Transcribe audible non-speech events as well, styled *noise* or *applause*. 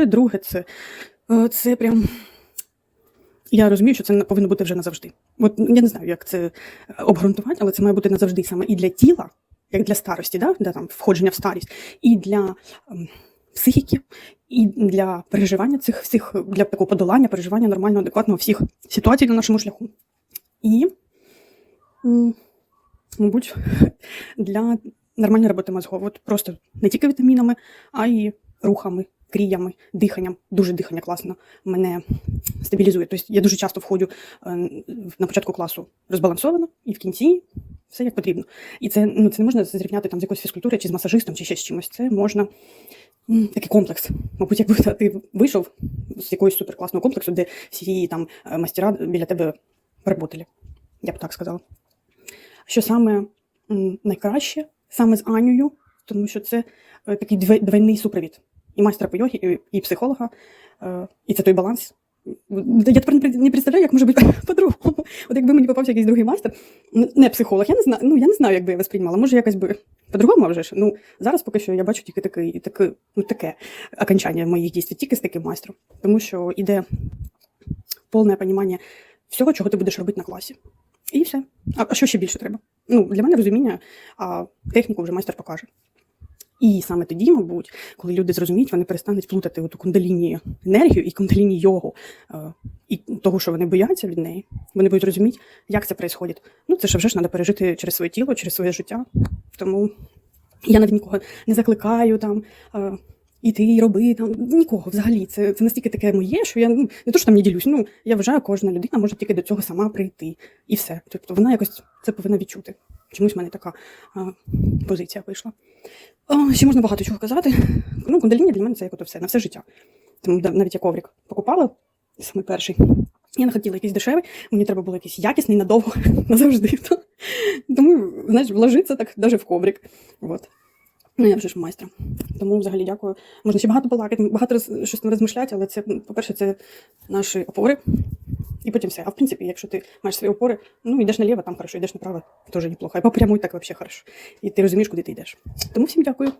перше, друге, це, е, це прям. Я розумію, що це повинно бути вже назавжди. От я не знаю, як це е, обґрунтувати, але це має бути назавжди саме і для тіла, як для старості, да? для там, входження в старість, і для ем, психіки, і для переживання цих всіх, для такого подолання, переживання нормального, адекватного всіх ситуацій на нашому шляху. І, м, мабуть, для нормальної роботи мозгу. От просто не тільки вітамінами, а й рухами, кріями, диханням. Дуже дихання класно мене стабілізує. Тобто я дуже часто входжу е, на початку класу розбалансовано, і в кінці все як потрібно. І це, ну, це не можна зрівняти там з якоюсь фізкультурою, чи з масажистом, чи ще з чимось. Це можна такий комплекс. Мабуть, якби ти вийшов з якогось суперкласного комплексу, де всі там е, мастера біля тебе працювали. Я б так сказала. Що саме найкраще, саме з Анею, тому що це е, такий двойний супровід. І майстра по йогі, і, психолога, е, і це той баланс. Я тепер не представляю, як може бути *laughs* по-другому. От якби мені попався якийсь другий майстер, не психолог, я не знаю, ну я не знаю, як би я восприймала. Може, якось би по-другому, вже ж. Ну, зараз поки що я бачу тільки такий, таке, ну, таке окончання моїх дій тільки з таким майстром. Тому що іде повне розуміння всього, чого ти будеш робити на класі. І все. А що ще більше треба? Ну, для мене розуміння, а техніку вже майстер покаже. І саме тоді, мабуть, коли люди зрозуміють, вони перестануть плутати оту кундаліні енергію і кундаліні йогу, е, і того, що вони бояться від неї. Вони будуть розуміти, як це відбувається. Ну, це ж вже ж треба пережити через своє тіло, через своє життя. Тому я навіть нікого не закликаю там. Е, Іти і роби там нікого взагалі. Це, це настільки таке моє, що я ну, не то, що там не ділюсь. Ну я вважаю, кожна людина може тільки до цього сама прийти. І все. Тобто вона якось це повинна відчути. Чомусь в мене така а, позиція вийшла. А, ще можна багато чого казати. Ну, кундаліні для мене це як ото все на все життя. Тому навіть я коврик покупала, саме перший. Я не хотіла якийсь дешевий, мені треба було якийсь якісний надовго *laughs* назавжди. Тому, знаєш, вложитися так навіть в коврик. От. Ну, я вже ж майстра. Тому взагалі дякую. Можна ще багато балакати, багато роз, щось розмишляти, але це, по-перше, це наші опори. І потім все. А в принципі, якщо ти маєш свої опори, ну йдеш наліво, там хорошо, йдеш направо, теж неплохо. А по так взагалі хорошо. І ти розумієш, куди ти йдеш. Тому всім дякую.